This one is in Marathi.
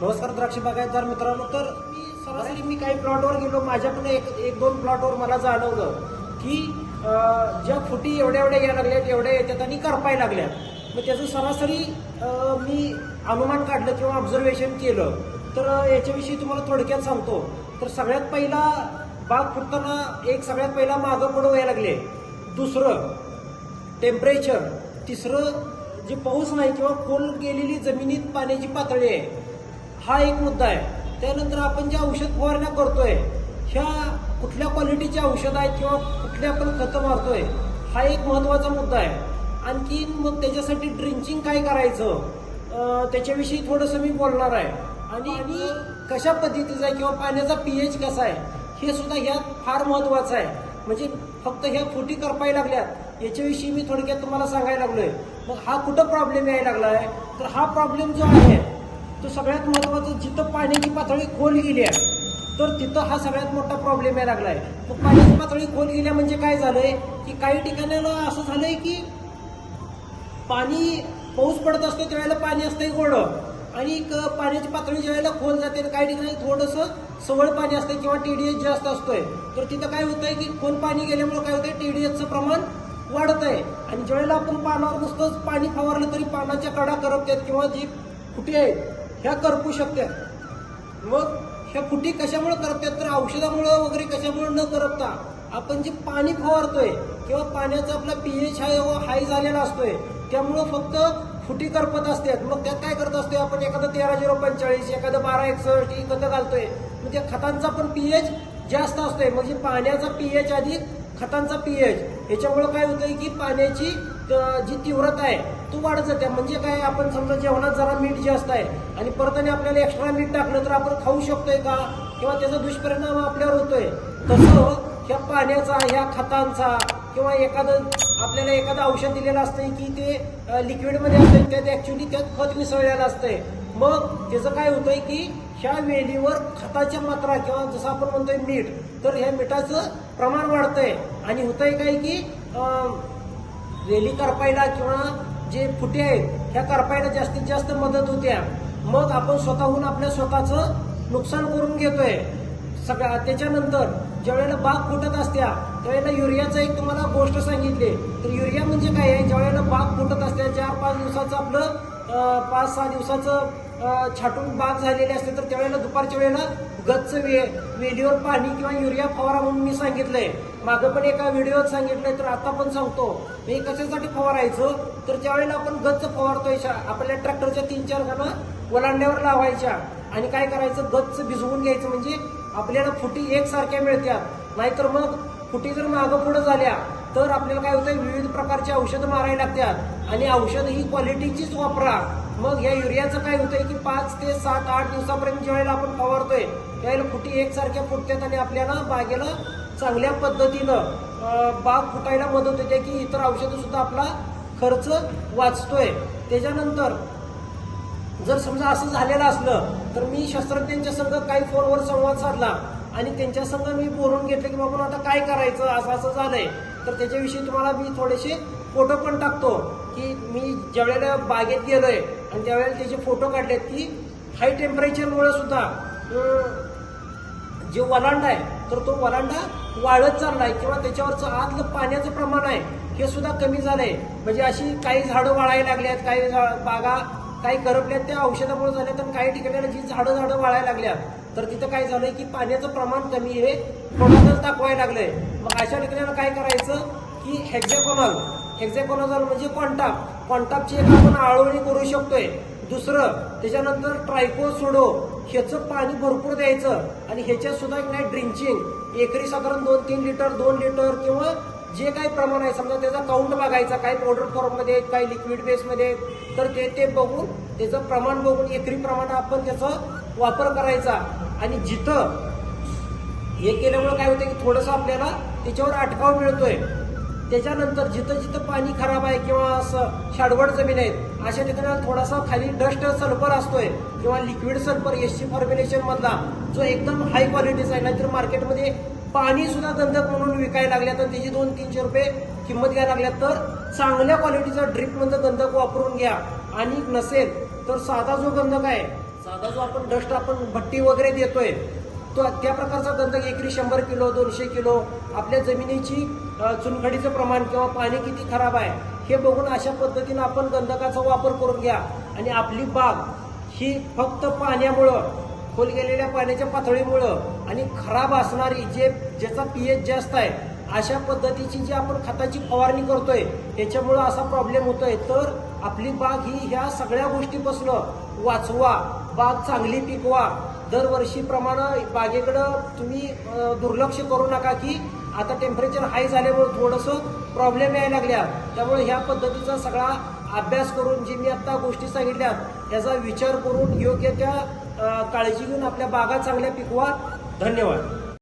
नमस्कार द्राक्ष बागायतदार मित्रांनो तर मी सरासरी मी काही प्लॉटवर गेलो. माझ्या एक एक दोन प्लॉटवर मला जाणवलं की ज्या फुटी एवढ्या एवढ्या यायला लागल्यात एवढ्या येतात आणि करपाय लागल्यात. मग त्याचं सरासरी मी अनुमान काढलं किंवा ऑब्झर्वेशन केलं. तर याच्याविषयी तुम्हाला थोडक्यात सांगतो. तर सगळ्यात पहिला बाग फुटताना एक सगळ्यात पहिला मागं पुढं व्हायला लागले. दुसरं टेम्परेचर तिसरं जे पाऊस नाही किंवा खोल गेलेली जमिनीत पाण्याची पातळी आहे. हा एक मुद्दा आहे. त्यानंतर आपण ज्या औषध फवारण्या करतोय ह्या कुठल्या क्वालिटीचे औषध आहेत किंवा कुठल्या आपण खतं मारतोय हा एक महत्त्वाचा मुद्दा आहे. आणखीन मग त्याच्यासाठी ड्रिंचिंग काय करायचं त्याच्याविषयी थोडंसं मी बोलणार आहे. आणि आणि कशा पद्धतीचा आहे किंवा पाण्याचा पीएच कसा आहे हे सुद्धा ह्यात फार महत्वाचं आहे. म्हणजे फक्त ह्या फुटी करपाय लागल्यात याच्याविषयी मी थोडक्यात तुम्हाला सांगायला लागलोय. मग हा कुठं प्रॉब्लेम यायला लागला आहे तर हा प्रॉब्लेम जो आहे तो सगळ्यात महत्त्वाचं जिथं पाण्याची पातळी खोल गेली आहे तर तिथं हा सगळ्यात मोठा प्रॉब्लेम यायला लागलाय मग पाण्याची पातळी खोल गेल्या म्हणजे काय झालंय? की काही ठिकाणाला असं झालंय की पाणी पाऊस पडत असतो त्यावेळेला पाणी असतंय गोडं. आणि क- पाण्याची पातळी ज्यावेळेला खोल जाते काही ठिकाणी थोडंसं सवळ पाणी असतं किंवा टीडीएस जास्त असतोय तर तिथं काय होतंय की खोल पाणी गेल्यामुळे काय होतंय? टीडीएसचं प्रमाण वाढत आहे आणि ज्यावेळेला आपण पानावर नुसतंच पाणी फवारलं तरी पानाच्या कडा करपतात किंवा जी कुठे आहेत ह्या करपू शकतात मग ह्या फुटी कशामुळे करपतात? तर औषधामुळं वगैरे कशामुळे न करपता आपण जे पाणी फवारतोय किंवा पाण्याचा आपला पी एच हाय हाय झालेला असतोय त्यामुळं फक्त फुटी करपत असतात मग त्यात काय करत असतोय आपण? एखादं तेरा झिरो पंचेचाळीस एखादं बारा एकसष्ट ही खतं घालतोय. मग त्या खतांचा पण पी एच जास्त असतोय. म्हणजे पाण्याचा पी एच अधिक खतांचा पी एच ह्याच्यामुळं काय होतंय की पाण्याची जी तीव्रता आहे तो वाढत जाते म्हणजे काय आपण समजा जेवणात जरा मीठ जास्त आहे आणि परताने आपल्याला एक्स्ट्रा मीठ टाकलं तर आपण खाऊ शकतोय का? किंवा त्याचा दुष्परिणाम आपल्यावर होतोय. तसं ह्या पाण्याचा ह्या खतांचा किंवा एखादं आपल्याला एखादं औषध दिलेलं असतंय की ते लिक्विडमध्ये असतंय त्यात ॲक्च्युली त्यात खत मिसळलेलं असतंय. मग त्याचं काय होतंय की ह्या वेलीवर खताच्या मात्रा किंवा जसं आपण म्हणतोय मीठ तर ह्या मिठाचं प्रमाण वाढतंय. आणि होतंय काय की वेली करपायला किंवा जे फुटे आहेत ह्या करपायला जास्तीत जास्त मदत होत्या मग आपण स्वतःहून आपल्या स्वतःचं नुकसान करून घेतोय. सगळ्या त्याच्यानंतर ज्यावेळेला बाग फुटत असत्या त्यावेळेला युरियाचं एक तुम्हाला गोष्ट सांगितली. तर युरिया म्हणजे काय आहे? ज्यावेळेला बाग फुटत असते चार पाच दिवसाचं आपलं पाच सहा दिवसाचं छाटून बाग झालेली असते तर त्यावेळेला दुपारच्या वेळेला गच्च वे वेलीवर पाणी किंवा युरिया फवारा म्हणून मी सांगितलंय. मागं पण एका व्हिडिओत सांगितलंय तर आता पण सांगतो. मी कशासाठी फवारायचं? तर ज्यावेळेला आपण गच्च फवारतोय आपल्या ट्रॅक्टरच्या तीन चार जण ओलांड्यावर लावायच्या. आणि काय करायचं? गच्च भिजवून घ्यायचं म्हणजे आपल्याला फुटी एकसारख्या मिळत्या. नाहीतर मग फुटी जर मागं पुढं झाल्या तर आपल्याला काय होतं विविध प्रकारची औषधं मारायला लागतात. आणि औषध ही क्वालिटीचीच वापरा. मग या युरियाचं काय होतंय की पाच ते सात आठ दिवसापर्यंत ज्यावेळेला आपण फवारतोय त्यावेळेला फुटी एकसारख्या फुटतात आणि आपल्याला बागेला चांगल्या पद्धतीनं बाग फुटायला मदत होते की इतर औषधंसुद्धा आपला खर्च वाचतोय. त्याच्यानंतर जर समजा असं झालेलं असलं तर मी शास्त्रज्ञांच्या संघ काही फोनवर संवाद साधला आणि त्यांच्या संघ मी बोलून घेतलं की बाबा आता काय करायचं? असं असं झालंय. तर त्याच्याविषयी तुम्हाला मी थोडेसे फोटो पण टाकतो की मी ज्यावेळेला बागेत गेलोय आणि त्यावेळेला त्याचे फोटो काढलेत की हाय टेम्परेचरमुळे सुद्धा जे वलांडा आहे तर तो वलांडा वाढत चाललाय किंवा त्याच्यावरचं आतलं पाण्याचं प्रमाण आहे हे सुद्धा कमी झालंय. म्हणजे अशी काही झाडं वाळायला लागली आहेत काही झा- बागा काही करपल्यात त्या औषधामुळे झाले तर काही ठिकाणी जी झाडं झाडं वाळायला लागल्यात तर तिथं काय झालंय की पाण्याचं प्रमाण कमी हे थोडंच दाखवायला लागलंय. मग अशा ठिकाणी काय करायचं की हेक्झॅकोनॉल हेक्झॅकोनॉल म्हणजे क्वांटाप क्वांटापची एक आपण आळवणी करू शकतोय. दुसरं त्याच्यानंतर ट्रायको सोडो ह्याचं पाणी भरपूर द्यायचं आणि ह्याच्यात सुद्धा एक नाही ड्रिंचिंग एकरी साधारण दोन तीन लिटर दोन लिटर किंवा जे काही प्रमाण आहे समजा त्याचा काउंट बघायचा काही पावडर फॉर्ममध्ये आहेत, काही लिक्विड बेसमध्ये आहेत, तर ते ते बघून त्याचं प्रमाण बघून एकरी प्रमाण आपण त्याचा वापर करायचा. आणि जिथं हे केल्यामुळे काय होतं की थोडंसं आपल्याला त्याच्यावर अटकाव मिळतोय. त्याच्यानंतर जिथं जिथं पाणी खराब आहे किंवा असं शाडवड जमीन आहेत अशा ठिकाणी थोडासा खाली डस्ट सल्फर असतोय किंवा liquid sulphur S C formulation मधला जो एकदम हाय क्वालिटीचा आहे. नाहीतर मार्केटमध्ये पाणी सुद्धा गंधक म्हणून विकायला लागल्यात आणि त्याची दोन तीनशे रुपये किंमत घ्यायला लागल्यात. तर चांगल्या क्वालिटीचा ड्रिप म्हणजे गंधक वापरून घ्या. आणि नसेल तर साधा जो गंधक आहे साधा जो आपण डस्ट आपण भट्टी वगैरे देतोय तो त्या प्रकारचा गंध एकरी शंभर किलो दोनशे किलो आपल्या जमिनीची चुनखडीचं प्रमाण किंवा पाणी किती खराब आहे हे बघून अशा पद्धतीनं आपण गंधकाचा वापर करून घ्या. आणि आपली बाग ही फक्त पाण्यामुळं खोल गेलेल्या पाण्याच्या पातळीमुळं आणि खराब असणारी जे ज्याचा पीएच जास्त आहे अशा पद्धतीची जी आपण खताची फवारणी करतोय त्याच्यामुळं असा प्रॉब्लेम होतोय. तर आपली बाग ही ह्या सगळ्या गोष्टीपासून वाचवा बाग चांगली पिकवा दरवर्षीप्रमाणे बागेकडं तुम्ही दुर्लक्ष करू नका की आता टेम्परेचर हाय झाल्यामुळे थोडंसं प्रॉब्लेम यायला लागल्या. त्यामुळे ह्या पद्धतीचा सगळा अभ्यास करून जी मी आत्ता गोष्टी सांगितल्या याचा विचार करून योग्य त्या काळजी घेऊन आपल्या बागा चांगल्या पिकवा. धन्यवाद.